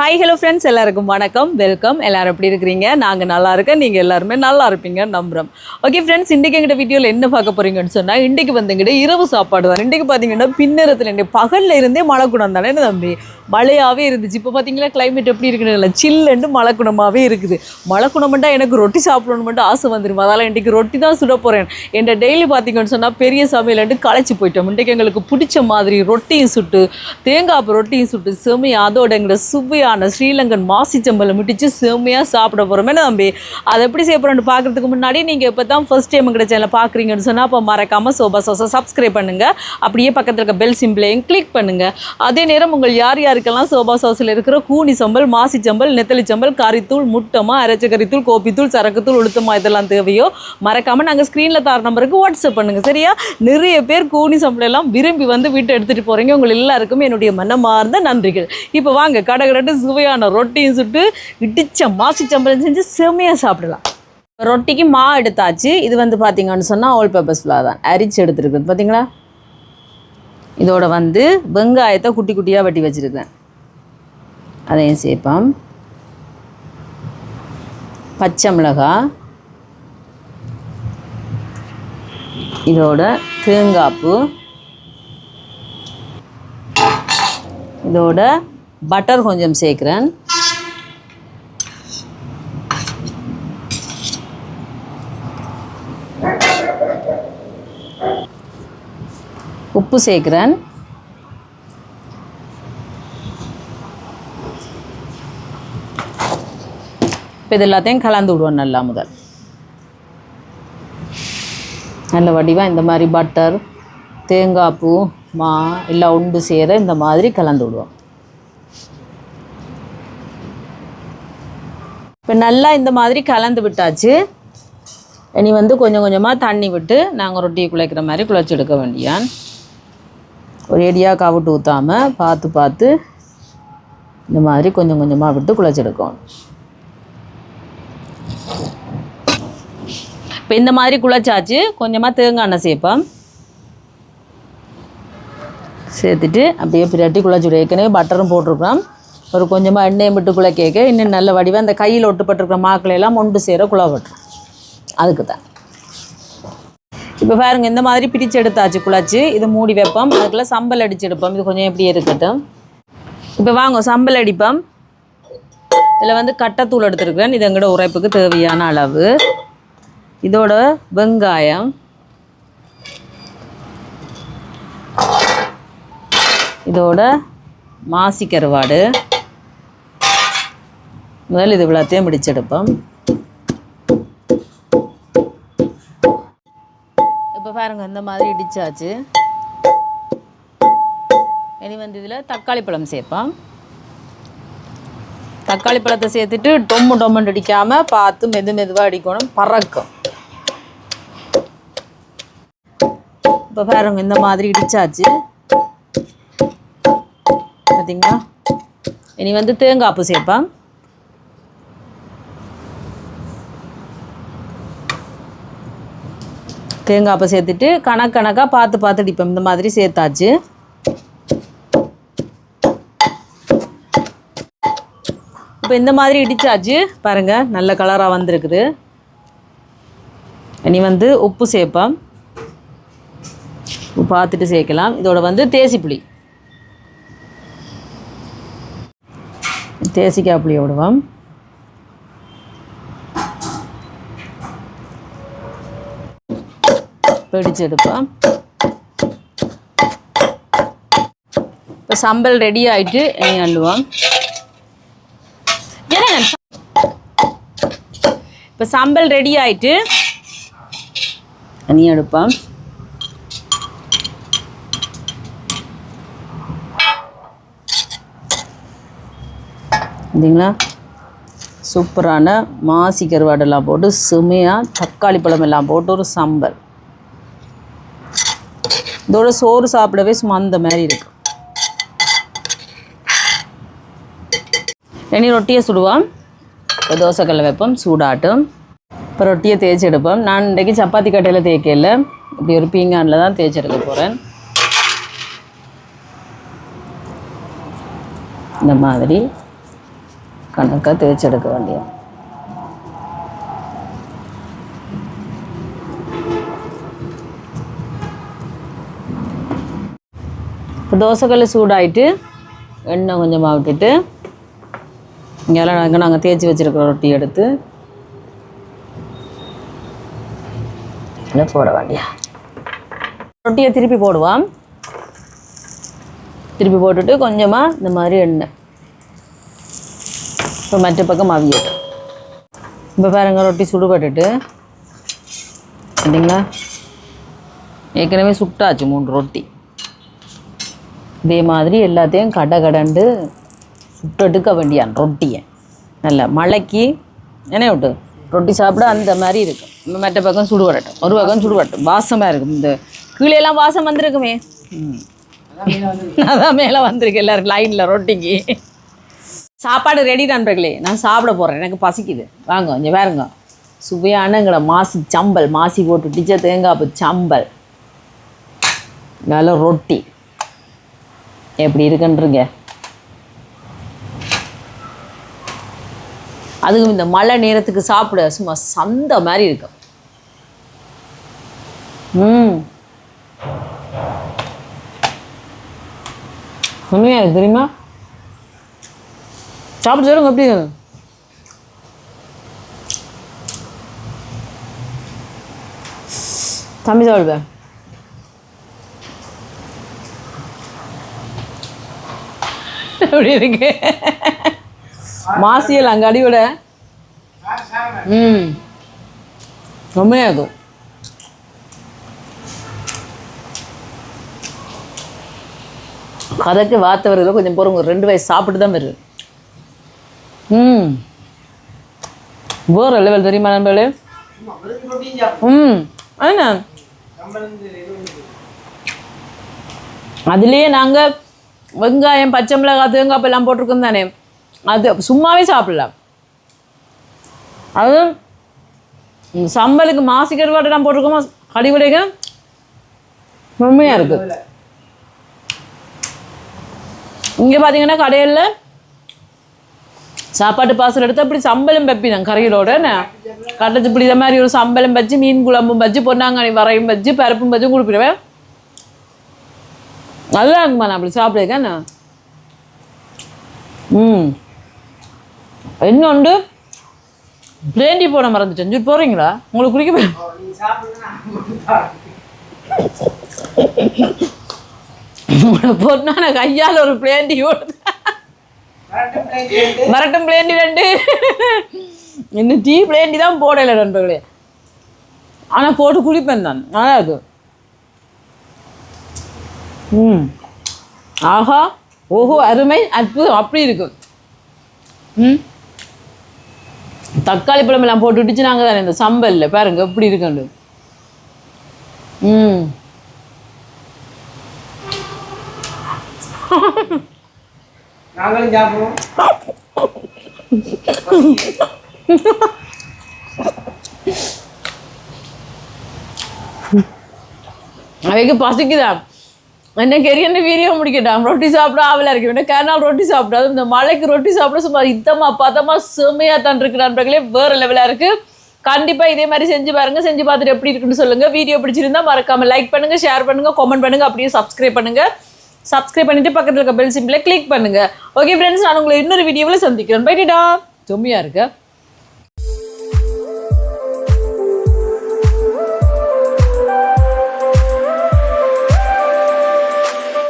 Hi hello friends எல்லாருக்கும் வணக்கம். Welcome எல்லாரும் எப்படி இருக்கிறீங்க? நாங்கள் நல்லா இருக்கேன் நீங்கள் எல்லாருமே நல்லா இருப்பீங்கன்னு நம்புகிறோம் ஓகே ஃப்ரெண்ட்ஸ் இன்றைக்கி எங்கிட்ட வீடியோவில் என்ன பார்க்க போகிறீங்கன்னு சொன்னால் இன்றைக்கி வந்துங்கிட்ட இரவு சாப்பாடு தான் இன்றைக்கி பார்த்தீங்கன்னா பின்னரத்தில் இன்றைக்கி பகலில் இருந்தே மழை குணம் தானே என்ன தம்பி? மழையாகவே இருந்துச்சு. இப்போ பார்த்தீங்களா கிளைமேட் எப்படி இருக்குன்னு இல்லை சில்லுண்டு மழை குணமாகவே இருக்குது. மழை குணம்ட்டா எனக்கு ரொட்டி சாப்பிடணும்னு மட்டும் ஆசை வந்துடும் அதனால் இன்றைக்கி ரொட்டி தான் சுட போகிறேன் என் டெய்லி பார்த்தீங்கன்னு சொன்னால் பெரிய சமையல்ட்டு களைச்சி போயிட்டோம். இன்றைக்கி எங்களுக்கு பிடிச்ச மாதிரி ரொட்டியும் சுட்டு தேங்காய் ரொட்டியும் சுட்டு செம்மையாக அதோட எங்களோட சுவையான ஸ்ரீலங்கன் மாசிச்சம்பளம் முட்டிச்சு செம்மையாக சாப்பிட போகிறோமே தம்பி. அதை எப்படி செய்ய பார்க்குறதுக்கு முன்னாடி நீங்கள் இப்போ தான் ஃபஸ்ட் டைம் எங்கள்கிட்ட சேனலை பார்க்குறீங்கன்னு சொன்னால் அப்போ மறக்காமல் சோபா சோசா சப்ஸ்கிரைப் பண்ணுங்கள் அப்படியே பக்கத்தில் இருக்க பெல் சிம்பிளையும் கிளிக் பண்ணுங்கள் அதே நேரம் உங்கள் யார் யார் யாருக்கெல்லாம் சோபா சாஸில் இருக்கிற கூனி சம்பல் மாசி சம்பல் நெத்தலி சம்பல் கறித்தூள் முட்டமா அரைச்ச கறித்தூள் கோப்பித்தூள் சரக்குத்தூள் உளுத்தமா இதெல்லாம் தேவையோ மறக்காமல் நாங்கள் ஸ்க்ரீனில் தர நம்பருக்கு வாட்ஸ்அப் பண்ணுங்கள் சரியா? நிறைய பேர் கூனி சம்பளம் எல்லாம் விரும்பி வந்து வீட்டை எடுத்துகிட்டு போகிறீங்க உங்கள் எல்லாருக்குமே என்னுடைய மனமார்ந்த நன்றிகள். இப்போ வாங்க கடகடட்டு சுவையான ரொட்டியும் சுட்டு இடிச்ச மாசி சம்பளம் செஞ்சு செம்மையாக சாப்பிடலாம். ரொட்டிக்கு மா எடுத்தாச்சு. இது வந்து பார்த்தீங்கன்னு சொன்னால் ஆல் பேப்பர்ஸ் ஃப்ளா தான். அரிச்சு எடுத்துருக்குது. பார்த்தீங்களா இதோட வந்து வெங்காயத்தை குட்டி குட்டியாக வெட்டி வச்சுருக்கேன். அதையும் சேர்ப்போம். பச்சை மிளகாய் இதோட தேங்காய்ப்பு. இதோட பட்டர் கொஞ்சம் சேர்க்குறேன். உப்பு சேர்க்குறேன். இப்போ இது எல்லாத்தையும் கலந்து விடுவோம் நல்லா முதல். நல்ல வடிவாக இந்த மாதிரி பட்டர் தேங்காய் பூ மா எல்லாம் உண்டு சேர இந்த மாதிரி கலந்து விடுவோம். இப்போ நல்லா இந்த மாதிரி கலந்து விட்டாச்சு. இனி வந்து கொஞ்சம் கொஞ்சமாக தண்ணி விட்டு நாங்கள் ரொட்டியை குழைக்கிற மாதிரி குழைச்சி எடுக்க வேண்டியான் ஒரு காவிட்டு கவிட்டு ஊற்றாமல் பார்த்து பார்த்து இந்த மாதிரி கொஞ்சம் கொஞ்சமாக விட்டு குழச்செடுக்கணும். இப்போ இந்த மாதிரி குழச்சாச்சு கொஞ்சமாக தேங்காய் எண்ணெய் சேர்ப்போம் சேர்த்துட்டு அப்படியே பிரட்டி குழைச்சி ஏற்கனவே பட்டரும் போட்டிருக்கிறோம். ஒரு கொஞ்சமாக எண்ணெயை விட்டு குழ கேட்க இன்னும் நல்ல வடிவாக அந்த கையில் ஒட்டுப்பட்டிருக்கிற மாக்களை எல்லாம் ஒன்று சேர குழா அதுக்கு தான் இப்போ பாருங்க இந்த மாதிரி பிரித்து எடுத்தாச்சு குழச்சி. இது மூடி வைப்போம். அதுக்குள்ளே சம்பல் அடிச்சு எடுப்போம். இது கொஞ்சம் எப்படி இருக்கட்டும். இப்போ வாங்க சம்பல் அடிப்போம். இதில் வந்து கட்டத்தூள் எடுத்துருக்கிறேன் இது எங்களோட உரைப்புக்கு தேவையான அளவு. இதோட வெங்காயம். இதோட மாசி கருவாடு முதல் இது இவ்வளோத்தையும் பிடிச்செடுப்போம் பாருங்கள் இந்த மாதிரி இடித்தாச்சு இனி வந்து இதில் தக்காளி பழம் சேர்ப்போம். தக்காளி பழத்தை சேர்த்துட்டு டொம்மு டொம்முன்னு அடிக்காமல் பார்த்து மெது மெதுவாக அடிக்கணும் பறக்கும். இப்போ பாருங்க இந்த மாதிரி இடித்தாச்சு பார்த்தீங்களா இனி வந்து தேங்காய் பூ சேர்ப்பேன் தேங்காய் சேர்த்துட்டு கணக்கு கணக்காக பார்த்து பார்த்து அடிப்போம். இந்த மாதிரி சேர்த்தாச்சு. இப்போ இந்த மாதிரி இடிச்சாச்சு. பாருங்கள் நல்ல கலராக வந்திருக்குது. இனி வந்து உப்பு சேர்ப்போம். உப்பு பார்த்துட்டு சேர்க்கலாம். இதோட வந்து தேசி புளி தேசிக்காய் புளியை விடுவோம். பிடிச்சு இப்போ சம்பல் ரெடி ஆகிட்டு இனி அள்ளுவோம். இப்போ சம்பல் ரெடி ஆயிட்டு இனி எடுப்போம். பார்த்தீங்களா சூப்பரான மாசி கருவாடெல்லாம் போட்டு செமையாக தக்காளி பழம் எல்லாம் போட்டு ஒரு சம்பல். இதோட சோறு சாப்பிடவே சும்மா அந்த மாதிரி இருக்கு. இனி ரொட்டியை சுடுவோம். இப்போ தோசைக்கல்ல வைப்போம் சூடாட்டும். இப்போ ரொட்டியை தேய்ச்சி எடுப்போம். நான் இன்றைக்கி சப்பாத்தி கட்டையில் தேய்க்கல. இப்படி ஒரு பீங்கானில் தான் தேய்ச்சி எடுக்க போகிறேன் இந்த மாதிரி கணக்காக தேய்ச்சி எடுக்க வேண்டிய இப்போ தோசைக்கல் சூடாயிட்டு எண்ணெய் கொஞ்சமாக விட்டுட்டு இங்கெல்லாம் நாங்கள் நாங்கள் தேய்ச்சி வச்சுருக்க ரொட்டி எடுத்து. போட வேண்டிய? ரொட்டியை திருப்பி போடுவான் திருப்பி போட்டுட்டு கொஞ்சமாக இந்த மாதிரி எண்ணெய். இப்போ மற்ற பக்கம் அவியட்டும் இப்போ பாருங்க ரொட்டி சுடுபட்டுட்டு. சரிங்களா ஏற்கனவே சுட்டாச்சு மூணு ரொட்டி. இதே மாதிரி எல்லாத்தையும் கடை கடண்டு சுட்டெடுக்க வேண்டியான் ரொட்டியை. நல்ல மழைக்கு என்ன விட்டு ரொட்டி சாப்பிட அந்த மாதிரி இருக்கும் மற்ற பக்கம் சுடுவரட்டும் ஒரு பக்கம் சுடுவரட்டும் வாசமாக இருக்கும். இந்த கீழேலாம் வாசம் வந்திருக்குமே. அதான் மேலே வந்திருக்கு எல்லோரும் லைனில் ரொட்டிக்கு. சாப்பாடு ரெடி நண்பர்களே நான் சாப்பிட போகிறேன் எனக்கு பசிக்குது. வாங்க கொஞ்சம் வேறுங்க சுவையானங்களை மாசி சம்பல் மாசி போட்டு டிச்ச தேங்காய் சம்பல். நல்ல ரொட்டி. எப்படி இருக்குன்றீங்க? அதுவும் இந்த மழை நேரத்துக்கு சாப்பிட சும்மா சந்த மாதிரி இருக்கும் ம். உண்மையா தெரியுமா? சாப்பிட்டு சொல்லுங்க எப்படி தம்பி சாப்பிடுவேன் எப்படி இருக்கு. மாசியல் அங்கே அடியோட ம். உண்மையா இருக்கும் கதைக்கு வார்த்தை வருது கொஞ்சம் பொறுங்க. ரெண்டு வயசு சாப்பிட்டு தான் வருது ம். வேற லெவல் தெரியுமா நண்பர்களே? ம். என்ன அதுலேயே நாங்கள் வெங்காயம் பச்சை மிளகாய் தேங்காய் எல்லாம் போட்டிருக்கோம் தானே. அது சும்மாவே சாப்பிடலாம் அது சம்பலுக்கு மாசி கருவாட்டெல்லாம் போட்டிருக்கோமா? கடிவிடைங்க உண்மையாக இருக்குது இங்கே பார்த்தீங்கன்னா கடையில் சாப்பாட்டு பாசல் எடுத்து அப்படி சம்பளம் வைப்பினேன் கரையிலோட கட்டச்சு இப்படி இந்த மாதிரி ஒரு சம்பளம் வச்சு மீன் குழம்பும் வச்சு பொன்னாங்கண்ணி வரையும் வச்சு பருப்பும் வச்சு கொடுப்பிடுவேன். நல்லா இருக்குமா நான் அப்படி சாப்பிடுக்கேன் ம். இன்னொன்று பிளேண்டி போட மறந்துட்டேன். சொல்லி போகிறீங்களா உங்களுக்கு குடிக்க போய் பொண்ணான கையால் ஒரு பிளேண்டி ஓடுது மரட்டும் பிளேண்டி ரெண்டு. இன்னும் டீ பிளேண்டி தான் போடலை நண்பர்களே. ஆனால் போட்டு குடிப்பேன் நான். நல்லா இருக்கும் ம். ஆஹா ஓஹோ அருமை அற்புதம். அப்படி இருக்கு. ம். தக்காளி பழம் எல்லாம் போட்டு விட்டுச்சு நாங்கள் தானே இந்த சம்பல்ல. பாருங்க எப்படி இருக்குண்டு ம். நாங்களும் சாப்பிடுவோம். அவைக்கு பசிக்குதா? என்ன கெரியன்னு வீடியோ முடிக்கட்டான் ரொட்டி சாப்பிட ஆவலாக இருக்கு வேணும் கேனால் ரொட்டி சாப்பிடாது? இந்த மழைக்கு ரொட்டி சாப்பிட சும்மா இத்தமா பதமா செம்மையாக தான் இருக்கு நண்பர்களே. வேறு லெவலாக இருக்குது கண்டிப்பாக இதே மாதிரி செஞ்சு பாருங்கள் செஞ்சு பார்த்துட்டு எப்படி இருக்குன்னு சொல்லுங்கள் வீடியோ பிடிச்சிருந்தா மறக்காமல் லைக் பண்ணுங்கள் ஷேர் பண்ணுங்கள் கமெண்ட் பண்ணுங்கள் அப்படியே சப்ஸ்கிரைப் பண்ணுங்கள் சப்ஸ்கிரைப் பண்ணிட்டு பக்கத்தில் இருக்க பெல் சிம்பிளை கிளிக் பண்ணுங்கள் ஓகே ஃப்ரெண்ட்ஸ் நான் உங்களை இன்னொரு வீடியோவில் சந்திக்கிறேன். பைட்டிடா ஜொம்மியாக இருக்குது